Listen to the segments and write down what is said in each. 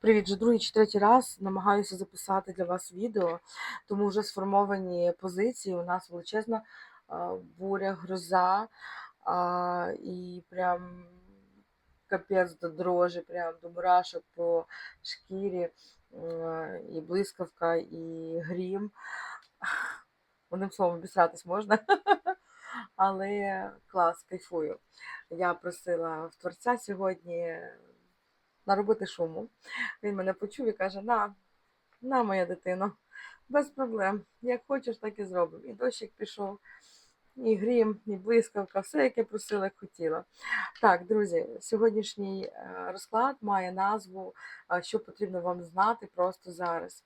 Привіт, вже другий чи третій раз намагаюся записати для вас відео, тому вже сформовані позиції. У нас величезна буря, гроза і прям капець до дрожі, прям до мурашок по шкірі, і блискавка, і грім. Одним словом, обісратись можна. Але клас, кайфую. Я просила в творця сьогодні наробити шуму. Він мене почув і каже: На, на, моя дитино, без проблем. Як хочеш, так і зробимо. І дощик пішов, і грім, і блискавка, все, як я просила, як хотіла. Так, друзі, сьогоднішній е, розклад має назву е, Що потрібно вам знати просто зараз.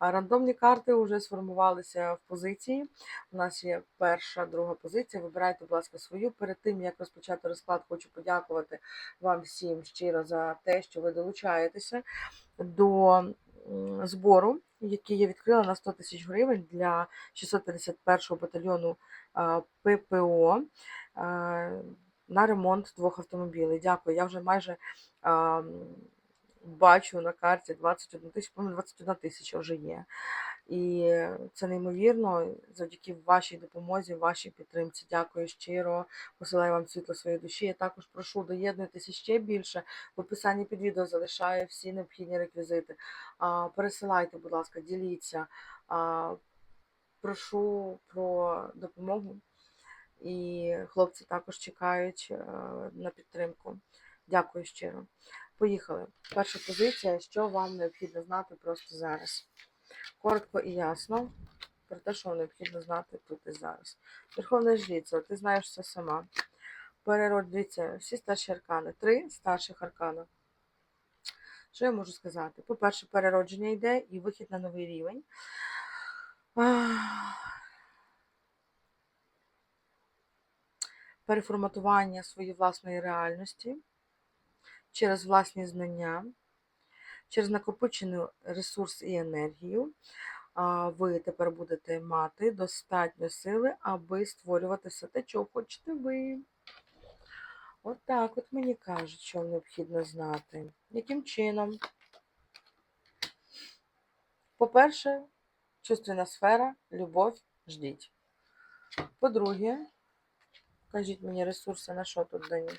Рандомні карти вже сформувалися в позиції. У нас є перша, друга позиція. Вибирайте, будь ласка, свою. Перед тим, як розпочати розклад, хочу подякувати вам всім щиро за те, що ви долучаєтеся до збору, який я відкрила на 100 тисяч гривень для 651-го батальйону ППО на ремонт двох автомобілів. Дякую. Я вже майже бачу на карті 21 тисяча, по-моєму, 21 тисяча вже є. І це неймовірно завдяки вашій допомозі, вашій підтримці. Дякую щиро. Посилаю вам світло своєї душі. Я також прошу доєднуйтеся ще більше. В описанні під відео залишаю всі необхідні реквізити. Пересилайте, будь ласка, діліться. Прошу про допомогу. І хлопці також чекають е, на підтримку. Дякую щиро. Поїхали. Перша позиція, що вам необхідно знати просто зараз. Коротко і ясно про те, що необхідно знати тут і зараз. Верховна жриця, ти знаєш все сама. Перерод, дивіться, всі старші аркани. Три старших аркана. Що я можу сказати? По-перше, переродження йде і вихід на новий рівень. Переформатування своєї власної реальності через власні знання, через накопичений ресурс і енергію. Ви тепер будете мати достатньо сили, аби створювати все те, чого хочете ви. От так от мені кажуть, що необхідно знати. Яким чином? По-перше, чувственна сфера, любов, ждіть. По-друге, кажіть мені ресурси, на що тут дані?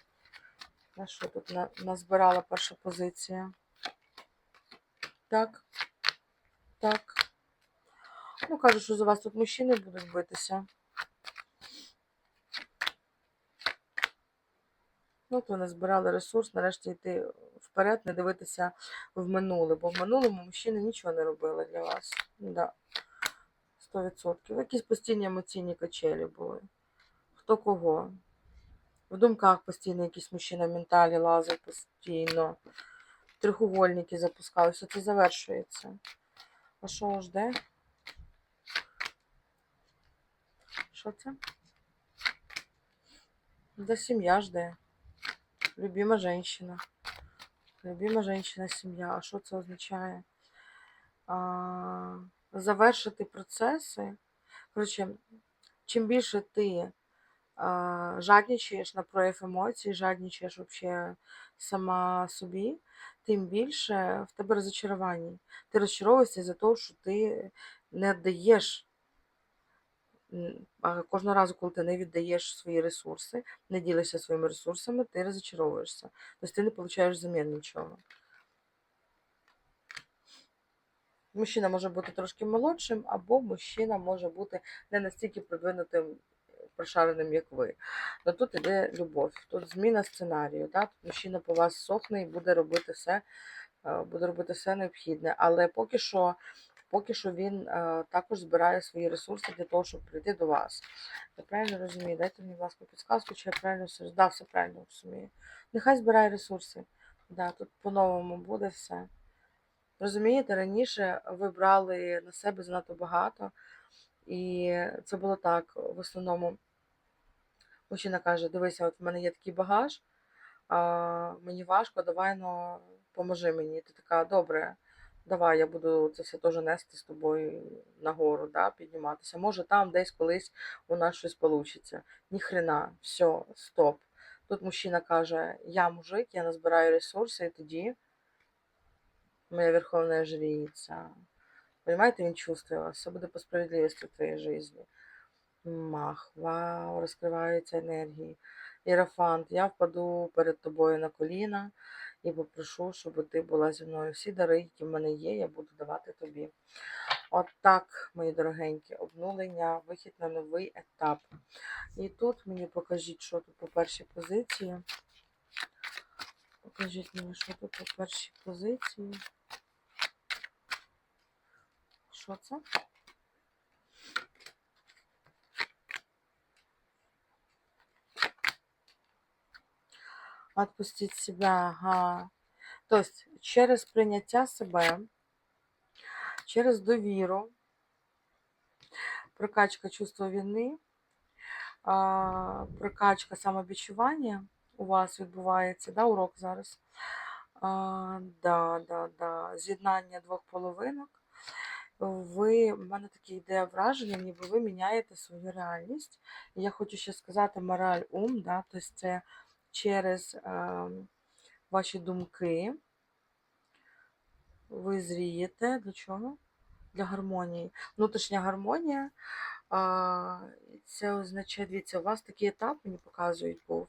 На що тут на- назбирала перша позиція? Так. Так. Ну, кажуть, що за вас тут мужчини будуть битися. Ну, от вони збирали ресурс, нарешті йти вперед, не дивитися в минуле, бо в минулому мужчини нічого не робили для вас. Да. 100%. Якісь постійні емоційні качелі були. Хто кого. В думках постійно якийсь мужчина в менталі лазив постійно. Трихугольники запускалися. Це завершується. А що жде? Що це? Да сім'я жде. Любима женщина. Любима женщина, сім'я. А що це означає? А, завершити процеси. Коротше, чим більше ти а, жадничаєш на прояв емоцій, жадничаєш вообще сама собі, тим більше в тебе розочарування. Ти розчаровуєшся за того, що ти не даєш. кожного разу, коли ти не віддаєш свої ресурси, не ділишся своїми ресурсами, ти розочаровуєшся. Тобто ти не отримуєш замін нічого. Мужчина може бути трошки молодшим, або мужчина може бути не настільки продвинутим, прошареним, як ви. Но тут іде любов, тут зміна сценарію. Да? Тут мужчина по вас сохне і буде робити все, е, буде робити все необхідне. Але поки що, поки що він е, також збирає свої ресурси для того, щоб прийти до вас. Я правильно розумію? Дайте мені, будь ласка, підсказку, чи я правильно все да, все правильно розумію. Нехай збирає ресурси. Да, тут по-новому буде все. Розумієте, раніше ви брали на себе занадто багато, і це було так. В основному мужчина каже: дивися, от в мене є такий багаж, а, мені важко, давай ну, поможи мені. Ти така, добре, давай, я буду це все теж нести з тобою нагору, да, підніматися. Може, там десь колись у нас щось вийде. Ніхрена, все, стоп. Тут мужчина каже: Я мужик, я назбираю ресурси, і тоді моя верховная жрица. Понимаете, він чувствує вас, все буде по справедливості в твоїй житті. Мах, вау, розкриваються енергії. Єрофант, я впаду перед тобою на коліна і попрошу, щоб ти була зі мною. Всі дари, які в мене є, я буду давати тобі. От так, мої дорогенькі, обнулення, вихід на новий етап. І тут мені покажіть, що тут по першій позиції. Покажіть мені, що тут по першій позиції. Що це? Отпустить себя, ага. Тобто, через прийняття себе, через довіру, прокачка чувства вини, прокачка самовідчування у вас відбувається, да, урок зараз. А, да, да, да. З'єднання двох половинок. Ви, в мене таке йде враження, ніби ви міняєте свою реальність. І я хочу ще сказати мораль ум, да, тобто це через е, ваші думки. Ви зрієте для чого? Для гармонії. Внутрішня гармонія. Це означає, дивіться, у вас такий етап, мені показують, був,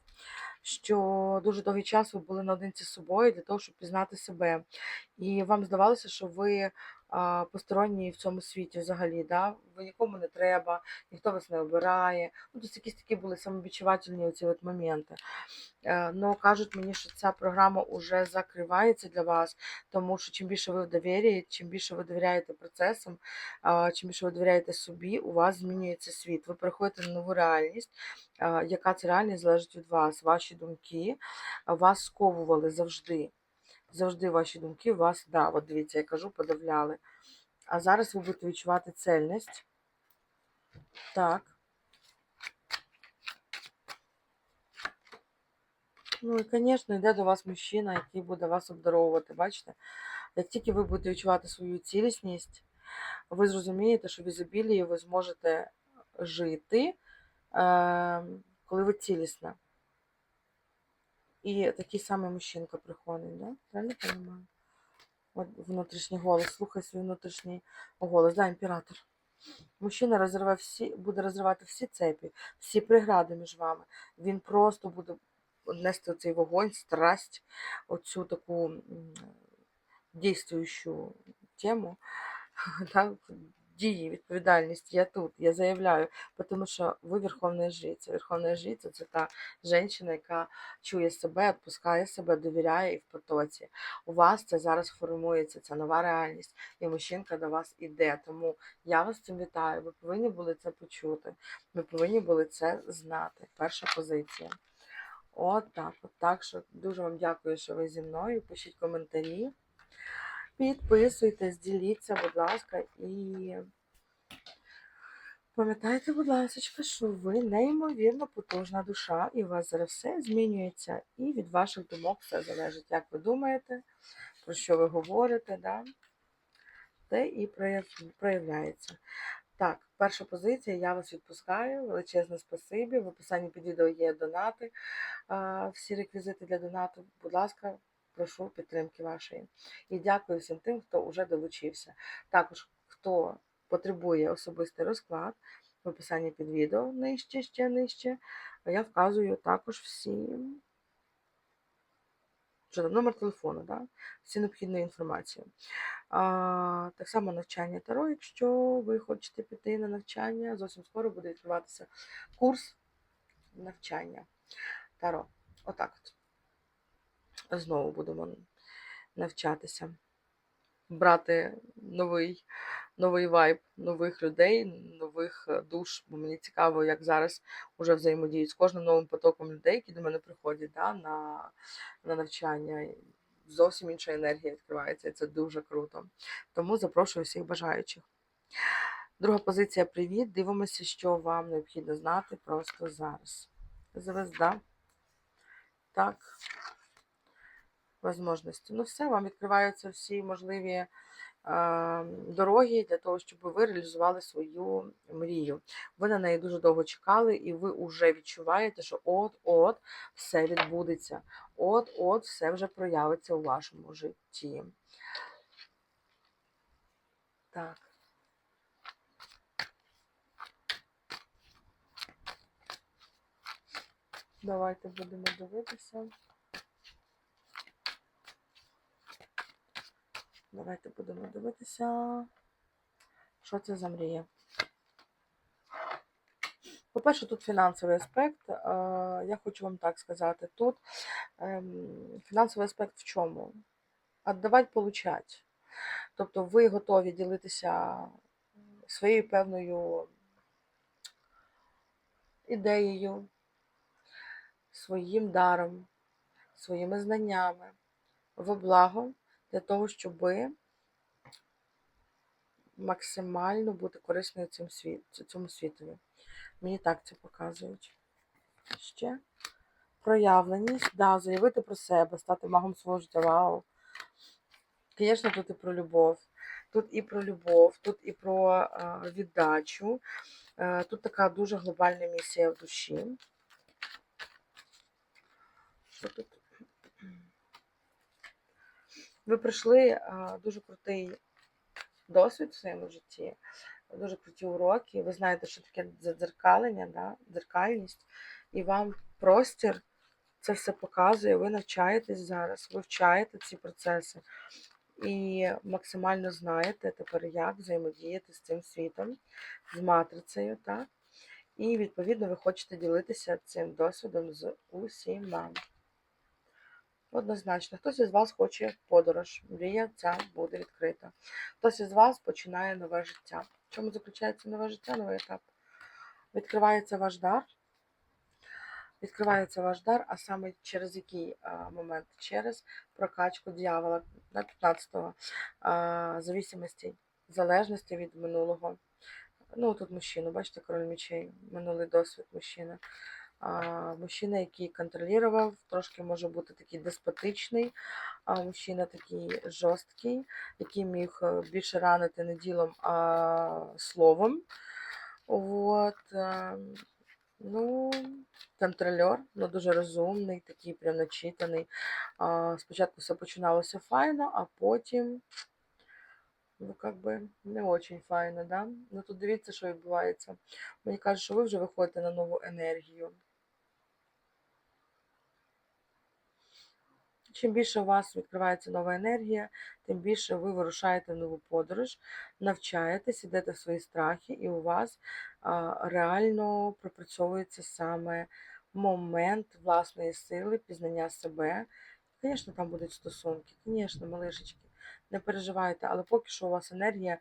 що дуже довгий час ви були наодинці з собою для того, щоб пізнати себе. І вам здавалося, що ви а, посторонні в цьому світі взагалі, да? ви нікому не треба, ніхто вас не обирає. Ну, тобто якісь такі були самовідчувательні оці от моменти. Е, Ну, кажуть мені, що ця програма вже закривається для вас, тому що чим більше ви в довірі, чим більше ви довіряєте процесам, чим більше ви довіряєте собі, у вас змінюється світ. Ви приходите на нову реальність, яка ця реальність залежить від вас. Ваші думки вас сковували завжди. Завжди ваші думки вас, да, от дивіться, я кажу, подавляли. А зараз ви будете відчувати цельність. Так. Ну і, звісно, йде до вас мужчина, який буде вас обдаровувати. Бачите? Як тільки ви будете відчувати свою цілісність, ви зрозумієте, що в ізобілії ви зможете жити, е, коли ви цілісна. І такий самий мужчинка приходить, да? Правильно розумію? От внутрішній голос, слухай свій внутрішній голос, да, імператор. Мужчина розриває всі, буде розривати всі цепі, всі прегради між вами. Він просто буде нести цей вогонь, страсть, оцю таку дійствуючу тему. Да? Дії, відповідальність, я тут, я заявляю, тому що ви Верховна Жриця. Верховна Жриця це та жінка, яка чує себе, відпускає себе, довіряє і в потоці. У вас це зараз формується, ця нова реальність, і мужчинка до вас іде. Тому я вас цим вітаю. Ви повинні були це почути. Ви повинні були це знати. Перша позиція. От так, от так. Що дуже вам дякую, що ви зі мною. Пишіть коментарі. Підписуйтесь, діліться, будь ласка, і пам'ятайте, будь ласка, що ви неймовірно потужна душа, і у вас зараз все змінюється, і від ваших думок все залежить, як ви думаєте, про що ви говорите, да? те і проявляється. Так, перша позиція, я вас відпускаю. Величезне спасибі. В описанні під відео є донати. Всі реквізити для донату. Будь ласка, прошу підтримки вашої. І дякую всім тим, хто вже долучився. Також, хто потребує особистий розклад, в описанні під відео нижче, ще нижче. Я вказую також всі. Що номер телефону, да? всі необхідну інформацію. А, так само навчання Таро, якщо ви хочете піти на навчання, зовсім скоро буде відкриватися курс навчання Таро. Отак от. Знову будемо навчатися, брати новий, новий вайб нових людей, нових е, душ. Бо мені цікаво, як зараз вже взаємодіють з кожним новим потоком людей, які до мене приходять да, на, на навчання. Зовсім інша енергія відкривається, і це дуже круто. Тому запрошую всіх бажаючих. Друга позиція привіт. Дивимося, що вам необхідно знати просто зараз. Звезда. Так. Возможності. Ну, все, вам відкриваються всі можливі дороги для того, щоб ви реалізували свою мрію. Ви на неї дуже довго чекали, і ви вже відчуваєте, що от-от все відбудеться. От-от все вже проявиться у вашому житті. Так. Давайте будемо дивитися. Давайте будемо дивитися. Що це за мрія? По-перше, тут фінансовий аспект. Е, Я хочу вам так сказати. Тут ем, фінансовий аспект в чому? Отдавати, получать. Тобто ви готові ділитися своєю певною ідеєю, своїм даром, своїми знаннями во благо для того, щоб максимально бути корисною цим світ, цьому світові. Мені так це показують. Ще проявленість, да, заявити про себе, стати магом свого життя. Вау. Звісно, тут і про любов. Тут і про любов, тут і про е, віддачу. Е, тут така дуже глобальна місія в душі. Що тут? Ви пройшли дуже крутий досвід в своєму житті, дуже круті уроки. Ви знаєте, що таке задзеркалення, да? дзеркальність, і вам простір це все показує. Ви навчаєтесь зараз, вивчаєте ці процеси і максимально знаєте тепер, як взаємодіяти з цим світом, з матрицею, так? І, відповідно, ви хочете ділитися цим досвідом з усіма. Однозначно, хтось із вас хоче подорож, мрія ця буде відкрита. Хтось із вас починає нове життя. В чому заключається нове життя, новий етап? Відкривається ваш дар. Відкривається ваш дар, а саме через який момент? Через прокачку дьявола на 15-го а, зависимості, залежності від минулого. Ну, тут мужчина, бачите, король мечей, минулий досвід мужчина. Мужчина, який контролював, трошки може бути такий деспотичний, а мужчина такий жорсткий, який міг е, більше ранити не ділом, а словом. От, е, ну, контрольор, ну дуже розумний, такий прям начитаний. Спочатку все починалося файно, а потім. Ну, как би не очень файно, да? Ну тут дивіться, що відбувається. Мені кажуть, що ви вже виходите на нову енергію. Чим більше у вас відкривається нова енергія, тим більше ви вирушаєте в нову подорож, навчаєтесь, ідете в свої страхи, і у вас реально пропрацьовується саме момент власної сили, пізнання себе. Звісно, там будуть стосунки, звісно, малишечки. Не переживайте, але поки що у вас енергія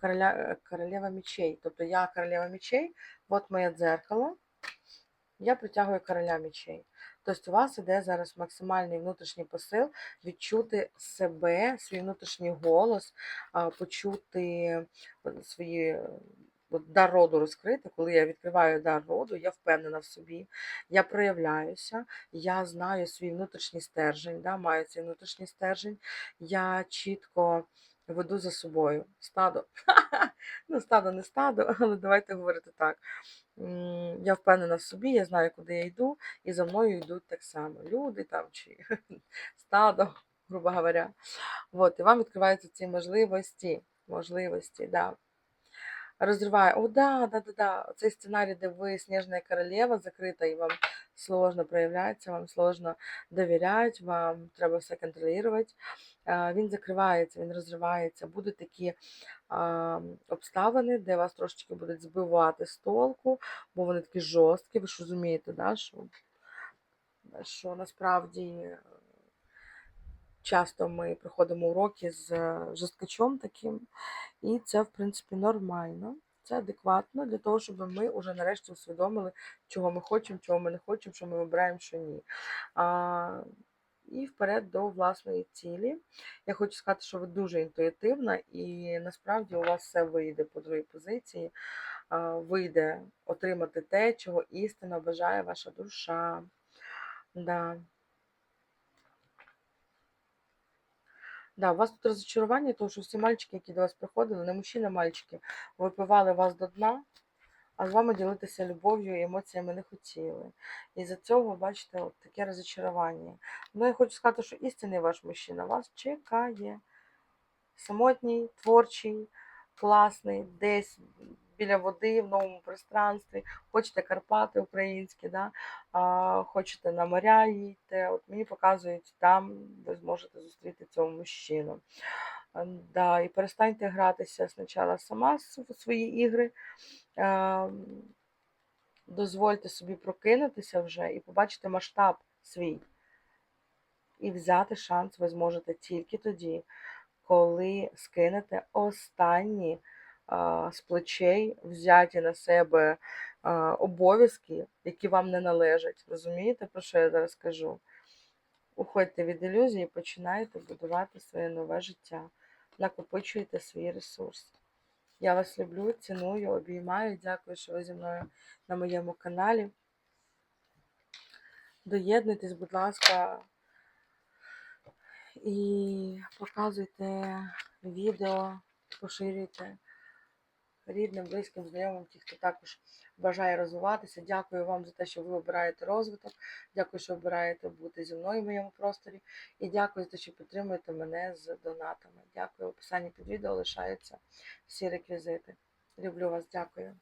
короля, королева мечей. Тобто я королева мечей, от моє дзеркало, я притягую короля мечей. Тобто у вас іде зараз максимальний внутрішній посил відчути себе, свій внутрішній голос, почути свої дар роду розкрити. Коли я відкриваю дар роду, я впевнена в собі, я проявляюся, я знаю свій внутрішній стержень, да, маю цей внутрішній стержень, я чітко веду за собою стадо. Ну, стадо не стадо, але давайте говорити так. Я впевнена в собі, я знаю, куди я йду, і за мною йдуть так само люди там чи стадо, грубо говоря. От, і вам відкриваються ці можливості. Можливості, да. Розриває. О, да, да, да, да. Цей сценарій, де ви сніжна королева закрита, і вам сложно проявляється, вам сложно довіряють, вам треба все контролювати. Він закривається, він розривається. Будуть такі обставини, де вас трошечки будуть збивати з толку, бо вони такі жорсткі. Ви ж розумієте, да, що, що насправді часто ми проходимо уроки з жорсткачом таким, і це, в принципі, нормально. Це адекватно для того, щоб ми вже нарешті усвідомили, чого ми хочемо, чого ми не хочемо, що ми вибираємо, що ні. А, і вперед до власної цілі. Я хочу сказати, що ви дуже інтуїтивна, і насправді у вас все вийде по другій позиції. Вийде отримати те, чого істинно бажає ваша душа. Да. Да, у вас тут розчарування, тому що всі мальчики, які до вас приходили, не мужчини, мальчики, випивали вас до дна, а з вами ділитися любов'ю і емоціями не хотіли. І за цього, бачите, от таке розчарування. Ну, я хочу сказати, що істинний ваш мужчина вас чекає. Самотній, творчий, класний, десь біля води, в новому пространстві, хочете Карпати українські, да? а, хочете на моря їдьте. От мені показують, там ви зможете зустріти цього мужчину. Да, і перестаньте гратися спочатку сама в свої ігри. Дозвольте собі прокинутися вже і побачити масштаб свій. І взяти шанс ви зможете тільки тоді, коли скинете останні а, з плечей взяті на себе а, обов'язки, які вам не належать. Розумієте, про що я зараз кажу? Уходьте від ілюзії, починайте будувати своє нове життя, накопичуйте свій ресурс. Я вас люблю, ціную, обіймаю. Дякую, що ви зі мною на моєму каналі. Доєднуйтесь, будь ласка, і показуйте відео, поширюйте рідним, близьким, знайомим, ті, хто також бажає розвиватися. Дякую вам за те, що ви обираєте розвиток. Дякую, що обираєте бути зі мною в моєму просторі. І дякую за те, що підтримуєте мене з донатами. Дякую. В описанні під відео лишаються всі реквізити. Люблю вас, дякую.